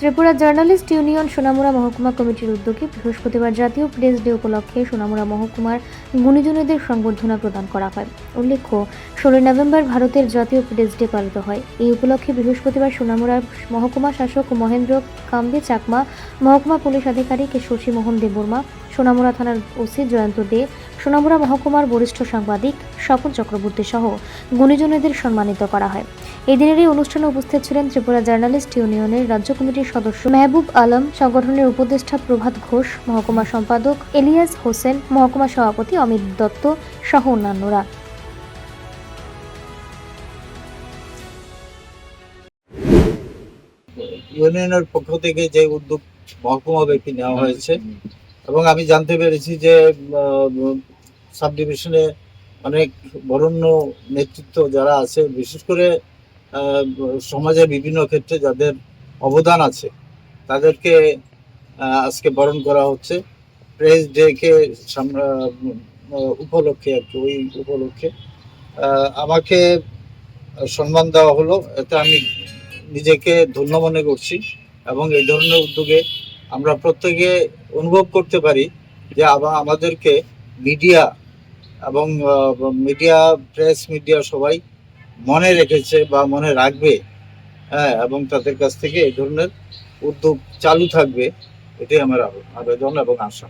Tripura journalist union Sonamura মহকুমা কমিটির উদ্যোগে বৃহস্পতিবার জাতীয় প্রেস ডে উপলক্ষে সোনামুড়া মহকুমার গুণীজনীদের সংবর্ধনা প্রদান করা হয়। উল্লেখ্য, ষোলোই নভেম্বর ভারতের জাতীয় প্রেস ডে পালিত হয়। এই উপলক্ষে বৃহস্পতিবার সোনামুড়ার মহকুমা শাসক মহেন্দ্র কাম্বে চাকমা, মহকুমা পুলিশ আধিকারিক শশী মোহন দেববর্মা, সোনামুড়া থানার ওসি জয়ন্ত দে সোনামুড়া মহকুমার বরিষ্ঠ সাংবাদিক স্বপন চক্রবর্তী সহ গুণীজনীদের সম্মানিত করা হয়। এই দিনের এই অনুষ্ঠানে উপস্থিত ছিলেন ত্রিপুরা জার্নালিস্ট ইউনিয়নের রাজ্য কমিটির সদস্য মেহবুব আলম, সংগঠনের উপদেষ্টা প্রভাত ঘোষ, মহকুমা সম্পাদক এলিয়াস হোসেন, মহকুমা সভাপতি অমিত দত্ত সহ অন্যান্যরা। ইউনিয়নের পক্ষ থেকে যে উদ্যোগ মহকুমা ব্যাপী নেওয়া হয়েছে, এবং আমি জানতে পেরেছি যে সাব ডিভিশনে অনেক বরণ্য নেতৃত্ব যারা আছে, বিশেষ করে সমাজের বিভিন্ন ক্ষেত্রে যাদের অবদান আছে, তাদেরকে আজকে বরণ করা হচ্ছে। প্রেস ডেকে উপলক্ষে আর কি, ওই উপলক্ষে। আমাকে সম্মান দেওয়া হলো, এতে আমি নিজেকে ধন্য মনে করছি এবং এই ধরনের উদ্যোগে আমরা প্রত্যেকে অনুভব করতে পারি যে আবা- আমাদেরকে মিডিয়া এবং মিডিয়া, প্রেস, মিডিয়া সবাই মনে রেখেছে বা মনে রাখবে হ্যাঁ এবং তাদের কাছ থেকে এই ধরনের উদ্যোগ চালু থাকবে, এটাই আমার আবেদন এবং আশা।